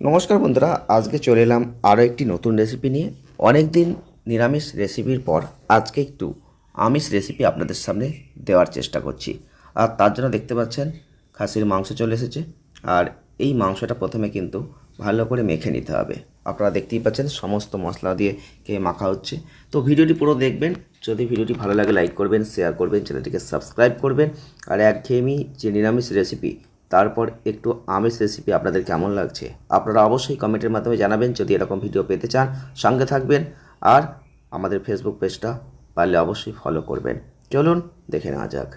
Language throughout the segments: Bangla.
নমস্কার বন্ধুরা, আজকে চলে এলাম আরও একটি নতুন রেসিপি নিয়ে। অনেক দিন নিরামিষ রেসিপির পর আজকে একটু আমিষ রেসিপি আপনাদের সামনে দেওয়ার চেষ্টা করছি। আর তার জন্য দেখতে পাচ্ছেন, খাসির মাংস চলে এসেছে। আর এই মাংসটা প্রথমে কিন্তু ভালো করে মেখে নিতে হবে। আপনারা দেখতেই পাচ্ছেন, সমস্ত মশলা দিয়ে কে মাখা হচ্ছে। তো ভিডিওটি পুরো দেখবেন। যদি ভিডিওটি ভালো লাগে লাইক করবেন শেয়ার করবেন, চ্যানেলটিকে সাবস্ক্রাইব করবেন। আর একঘেয়েমি যে নিরামিষ রেসিপি তারপর একটু আমিষ রেসিপি আপনাদের কেমন লাগছে? আপনারা অবশ্যই কমেন্টের মাধ্যমে জানাবেন, যদি এরকম ভিডিও পেতে চান, সঙ্গে থাকবেন। আর আমাদের ফেসবুক পেজটা পারলে অবশ্যই ফলো করবেন। চলুন, দেখে নেওয়া যাক।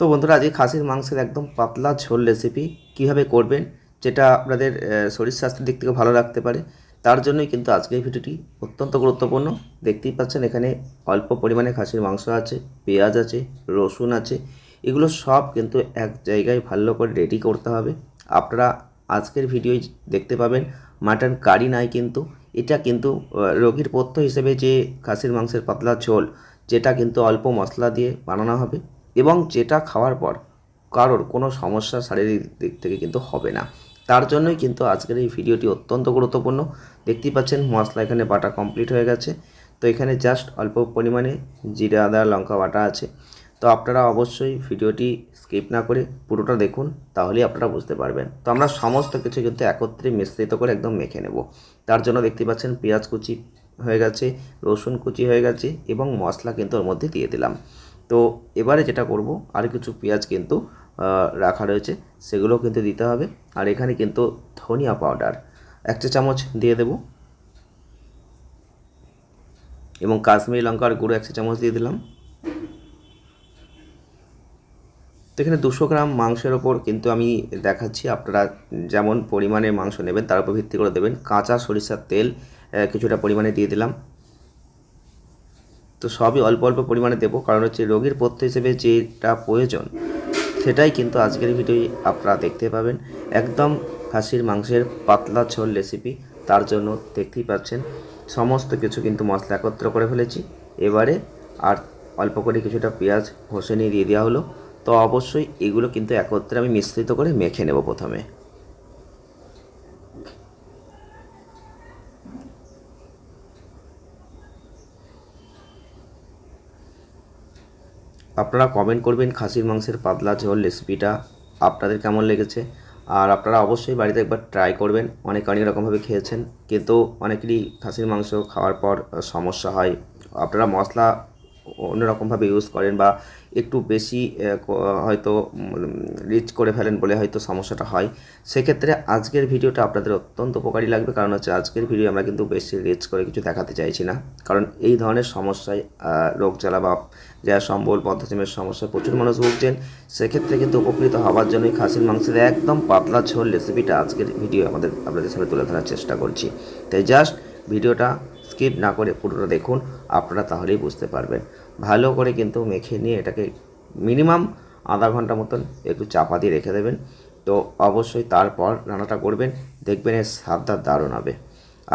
তো বন্ধুরা, আজকে খাসির মাংসের একদম পাতলা ঝোল রেসিপি কীভাবে করবেন, যেটা আপনাদের শরীর স্বাস্থ্যের দিক থেকে ভালো রাখতে পারে তার জন্যই কিন্তু আজকের ভিডিওটি অত্যন্ত গুরুত্বপূর্ণ। দেখতেই পাচ্ছেন এখানে অল্প পরিমাণে খাসির মাংস আছে, পেঁয়াজ আছে, রসুন আছে। এগুলো সব কিন্তু এক জায়গায় ভালো করে রেডি করতে হবে। আপনারা আজকের ভিডিওয় দেখতে পাবেন মাটন কারি নাই কিন্তু। এটা কিন্তু রোগীর পথ্য হিসেবে যে খাসির মাংসের পাতলা ঝোল, যেটা কিন্তু অল্প মশলা দিয়ে বানানো হবে এবং যেটা খাওয়ার পর কারোর কোনো সমস্যা শারীরিক দিক থেকে কিন্তু হবে না। তার জন্যই কিন্তু আজকের এই ভিডিওটি অত্যন্ত গুরুত্বপূর্ণ। দেখতেই পাচ্ছেন, মশলা এখানে বাটা কমপ্লিট হয়ে গেছে। তো এখানে জাস্ট অল্প পরিমাণে জিরা, আদা, লঙ্কা বাটা আছে। তো আপনারা অবশ্যই ভিডিওটি স্কিপ না করে পুরোটা দেখুন, তাহলেই আপনারা বুঝতে পারবেন। তো আমরা সমস্ত কিছু কিন্তু একত্রে মিশ্রিত করে একদম মেখে নেব। তার জন্য দেখতে পাচ্ছেন, পেঁয়াজ কুচি হয়ে গেছে, রসুন কুচি হয়ে গেছে এবং মশলা কিন্তু ওর মধ্যে দিয়ে দিলাম। তো এবারে যেটা করব, আর কিছু পেঁয়াজ কিন্তু রাখা রয়েছে সেগুলো কিন্তু দিতে হবে। আর এখানে কিন্তু ধনিয়া পাউডার এক চা চামচ দিয়ে দেব। এবং কাশ্মীরি লঙ্কার গুঁড়ো এক চা চামচ দিয়ে দিলাম। তো এখানে দুশো গ্রাম মাংসের ওপর কিন্তু আমি দেখাচ্ছি, আপনারা যেমন পরিমাণে মাংস নেবেন, তার উপর ভিত্তি করে দেবেন। কাঁচা সরিষার তেল কিছুটা পরিমাণে দিয়ে দিলাম। তো সবই অল্প অল্প পরিমাণে দেবো, কারণ হচ্ছে রোগীর পথ্য হিসেবে যেটা প্রয়োজন সেটাই কিন্তু আজকের ভিডিওই আপনারা দেখতে পাবেন। একদম খাসির মাংসের পাতলা ছোল রেসিপি তার জন্য দেখতেই পাচ্ছেন। সমস্ত কিছু কিন্তু মশলা একত্র করে ফেলেছি। এবারে আর অল্প করে কিছুটা পেঁয়াজ ঘষে নিয়ে দিয়ে দেওয়া হলো। তো অবশ্যই এগুলো কিন্তু একত্রে আমি মিশ্রিত করে মেখে নেব প্রথমে। আপনারা কমেন্ট করবেন খাসির মাংসের পাতলা ঝোল রেসিপিটা আপনাদের কেমন লেগেছে? আর আপনারা অবশ্যই বাড়িতে একবার ট্রাই করবেন, অনেক অনেক রকমভাবে খেয়েছেন, কিন্তু অনেকেরই খাসির মাংস খাওয়ার পর সমস্যা হয়। আপনারা মশলা অন্যরকমভাবে ইউজ করেন বা একটু বেশি হয়তো রিচ করে ফেলেন বলে হয়তো সমস্যাটা হয়। সেক্ষেত্রে আজকের ভিডিওটা আপনাদের অত্যন্ত উপকারী লাগবে। কারণ হচ্ছে আজকের ভিডিও আমরা কিন্তু বেশি রিচ করে কিছু দেখাতে চাইছি না। কারণ এই ধরনের সমস্যায় রোগ জ্বালা বা গ্যাস সম্বল পদ্ধতিমের সমস্যায় প্রচুর মানুষ ভুগছেন, সেক্ষেত্রে কিন্তু উপকৃত হওয়ার জন্যই খাসির মাংসের একদম পাতলা ঝোল রেসিপিটা আজকের ভিডিও আমাদের, আপনাদের সামনে তুলে ধরার চেষ্টা করছি। তাই জাস্ট ভিডিওটা স্কিপ না করে পুরোটা দেখুন, আপনারা তাহলেই বুঝতে পারবেন। ভালো করে কিন্তু মেখে নিয়ে এটাকে মিনিমাম আধা ঘণ্টা মতন একটু চাপা দিয়ে রেখে দেবেন। তো অবশ্যই তারপর রান্নাটা করবেন, দেখবেন এর স্বাদটা দারুণ হবে।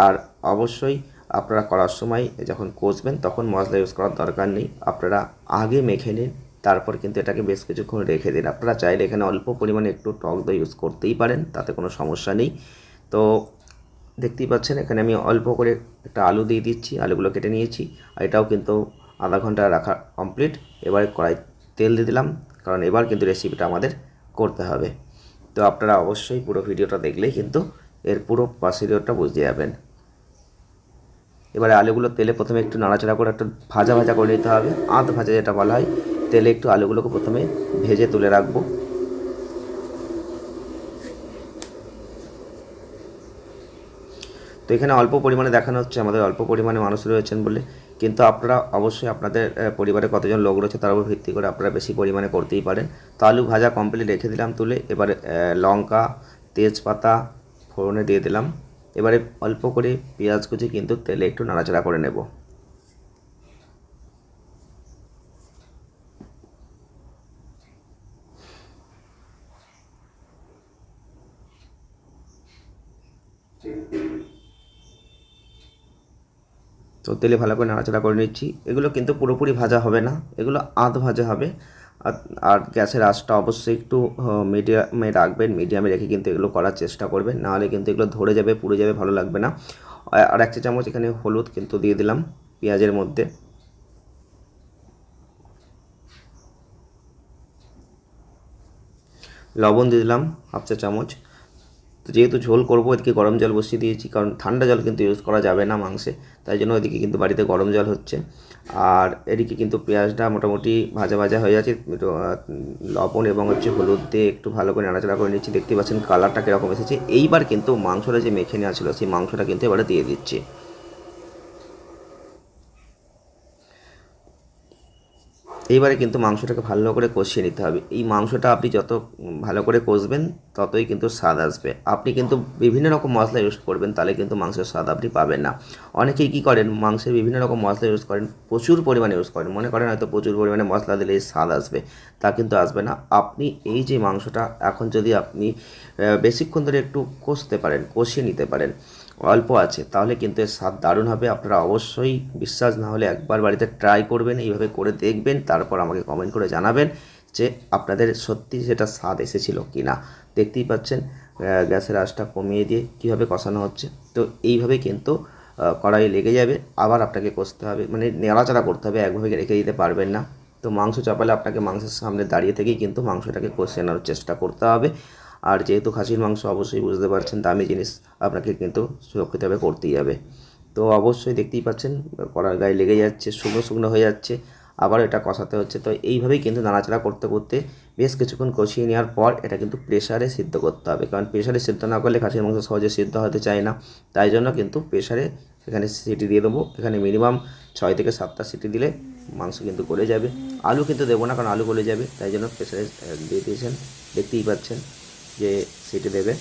আর অবশ্যই আপনারা করার সময় যখন কষবেন তখন মশলা ইউজ করার দরকার নেই। আপনারা আগে মেখে নিন, তারপর কিন্তু এটাকে বেশ কিছুক্ষণ রেখে দিন। আপনারা চাইলে এখানে অল্প পরিমাণে একটু টক দই ইউজ করতেই পারেন, তাতে কোনো সমস্যা নেই। তো দেখতেই পাচ্ছেন এখানে আমি অল্প করে একটা আলু দিয়ে দিচ্ছি, আলুগুলো কেটে নিয়েছি। আর এটাও কিন্তু আধা ঘণ্টা রাখা কমপ্লিট এবারে কড়াই তেল দিয়ে দিলাম, কারণ এবার কিন্তু রেসিপিটা আমাদের করতে হবে। তো আপনারা অবশ্যই পুরো ভিডিওটা দেখলেই কিন্তু এর পুরো প্রসিডিওরটা বুঝতে যাবেন। এবারে আলুগুলো তেলে প্রথমে একটু নাড়াচাড়া করে একটু ভাজা ভাজা করে নিতে হবে। আধ ভাজা যেটা বলা হয়, তেলে একটু আলুগুলোকে প্রথমে ভেজে তুলে রাখব। তো এখানে অল্প পরিমাণে দেখানো হচ্ছে, আমাদের অল্প পরিমাণে মানুষ রয়েছেন বলে। কিন্তু আপনারা অবশ্যই আপনাদের পরিবারে কতজন লোক রয়েছে তার উপর ভিত্তি করে আপনারা বেশি পরিমাণে করতেই পারেন। তো আলু ভাজা কমপ্লিট রেখে দিলাম তুলে, এবারে লঙ্কা, তেজপাতা, ফোড়নে দিয়ে দিলাম। এবারে অল্প করে পেঁয়াজ কুচি কিন্তু তেলে একটু নাড়াচাড়া করে নেব। তো তেলে ভালো করে নাড়াচাড়া করে নিচ্ছি। এগুলো কিন্তু পুরোপুরি ভাজা হবে না। এগুলো আধ ভাজা হবে। আর গ্যাসের আঁচটা অবশ্যই একটু মিডিয়ামে রাখবেন। মিডিয়ামে রেখে কিন্তু এগুলো করার চেষ্টা করবেন। নাহলে কিন্তু এগুলো ধরে যাবে, পুড়ে যাবে, ভালো লাগবে না। আর এক চা চামচ এখানে হলুদ কিন্তু দিয়ে দিলাম পেঁয়াজের মধ্যে। লবণ দিয়ে দিলাম হাফ চা চামচ। তো যেহেতু ঝোল করব, এদিকে গরম জল বসিয়ে দিয়েছি, কারণ ঠান্ডা জল কিন্তু ইউজ করা যাবে না মাংসে, তাই জন্য ওইদিকে কিন্তু বাড়িতে গরম জল হচ্ছে। আর এদিকে কিন্তু পেঁয়াজটা মোটামুটি ভাজা ভাজা হয়ে যাচ্ছে লবণ এবং হচ্ছে হলুদ দিয়ে একটু ভালো করে নাড়াচাড়া করে নিচ্ছি, দেখতে পাচ্ছেন কালারটা কীরকম এসেছে। এইবার কিন্তু মাংসটা যে মেখে নেওয়া ছিল, সেই মাংসটা কিন্তু এবারে দিয়ে দিচ্ছি। এইবারে কিন্তু মাংসটাকে ভালো করে কষিয়ে নিতে হবে। এই মাংসটা আপনি যত ভালো করে কষবেন, ততই কিন্তু স্বাদ আসবে। আপনি কিন্তু বিভিন্ন রকম মশলা ইউজ করবেন, তাহলে কিন্তু মাংসের স্বাদ আপনি পাবেন না। অনেকেই কী করেন, মাংসের বিভিন্ন রকম মশলা ইউজ করেন, প্রচুর পরিমাণে ইউজ করেন। মনে করেন হয়তো প্রচুর পরিমাণে মশলা দিলে স্বাদ আসবে, তা কিন্তু আসবে না। আপনি এই যে মাংসটা এখন যদি আপনি বেশিক্ষণ ধরে একটু কষতে পারেন, কষিয়ে নিতে পারেন অল্প আছে, তাহলে কিন্তু এর স্বাদ দারুণ হবে। আপনারা অবশ্যই বিশ্বাস না হলে একবার বাড়িতে ট্রাই করবেন, এইভাবে করে দেখবেন, তারপর আমাকে কমেন্ট করে জানাবেন যে আপনাদের সত্যি সেটা স্বাদ এসেছিল কি না দেখতেই পাচ্ছেন গ্যাসের আঁচটা কমিয়ে দিয়ে কীভাবে কষানো হচ্ছে। তো এইভাবে কিন্তু কড়াই লেগে যাবে, আবার আপনাকে কষতে হবে মানে নেড়াচাড়া করতে হবে, একভাবে রেখে দিতে পারবেন না। তো মাংস চাপালে আপনাকে মাংসের সামনে দাঁড়িয়ে থেকেই কিন্তু মাংসটাকে কষিয়ে নেওয়ার চেষ্টা করতে হবে। আর যেহেতু খাসির মাংস অবশ্যই বুঝতে পারছেন দামি জিনিস, আপনাকে কিন্তু সুরক্ষিতভাবে করতেই হবে। তো অবশ্যই দেখতেই পাচ্ছেন, কড়ার গায়ে লেগে যাচ্ছে, শুকনো শুকনো হয়ে যাচ্ছে। আবার এটা কষাতে হচ্ছে। তো এইভাবেই কিন্তু নাড়াচাড়া করতে করতে বেশ কিছুক্ষণ কষিয়ে নেওয়ার পর এটা কিন্তু প্রেশারে সিদ্ধ করতে হবে। কারণ প্রেশারে সিদ্ধ না করলে খাসির মাংস সহজে সিদ্ধ হতে চায় না। তাই জন্য কিন্তু প্রেশারে সেখানে সিটি দিয়ে দেবো। এখানে মিনিমাম ছয় থেকে সাতটা সিটি দিলে মাংস কিন্তু গলে যাবে। আলু কিন্তু দেবো না, কারণ আলু গলে যাবে। তাই জন্য প্রেশারে দিয়ে দিয়েছেন। দেখতেই পাচ্ছেন। যে সিটি দেবে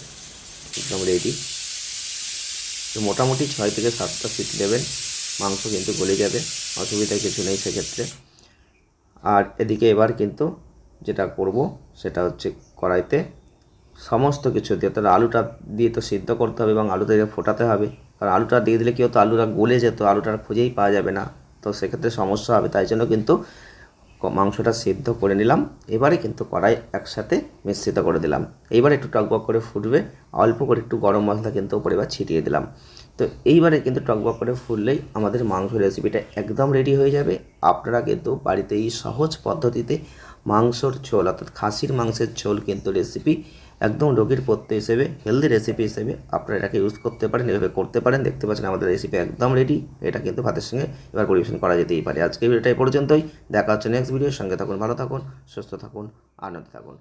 একদম রেডি তো মোটামুটি ছয় থেকে সাতটা সিটি দেবেন, মাংস কিন্তু গলে যাবে, অসুবিধা কিছু নেই সেক্ষেত্রে। আর এদিকে এবার কিন্তু যেটা করব, সেটা হচ্ছে কড়াইতে সমস্ত কিছু দিয়ে তাহলে আলুটা দিয়ে তো সিদ্ধ করতে হবে এবং আলুটা দিয়ে ফোটাতে হবে। কারণ আলুটা দিয়ে দিলে কী হতো? আলুটা গলে যেত, আলুটা আর খুঁজেই পাওয়া যাবে না। তো সেক্ষেত্রে সমস্যা হবে, তাই জন্য কিন্তু মাংসটা সিদ্ধ করে নিলাম। এবারে কিন্তু কড়াই একসাথে মিশ্রিত করে দিলাম। এইবারে একটু টকবক করে ফুটবে। অল্প করে একটু গরম মশলা কিন্তু উপরে এবার ছিটিয়ে দিলাম। তো এইবারে কিন্তু টকবক করে ফুললেই আমাদের মাংস রেসিপিটা একদম রেডি হয়ে যাবে। আপনারা কিন্তু বাড়িতে এই সহজ পদ্ধতিতে মাংসর ঝোল, অর্থাৎ খাসির মাংসের ঝোল কিন্তু রেসিপি একদম রোগীর পথ্য হিসেবে হেলদি রেসিপি হিসেবে আপনারা এটাকে ইউজ করতে পারেন, এভাবে করতে পারেন। দেখতে পাচ্ছেন আমাদের রেসিপি একদম রেডি এটা কিন্তু ভাতের সঙ্গে এবার পরিবেশন করা যেতেই পারে। আজকে ভিডিওটা পর্যন্তই। দেখা হচ্ছে নেক্সট ভিডিওর সঙ্গে থাকুন, ভালো থাকুন, সুস্থ থাকুন, আনন্দ থাকুন।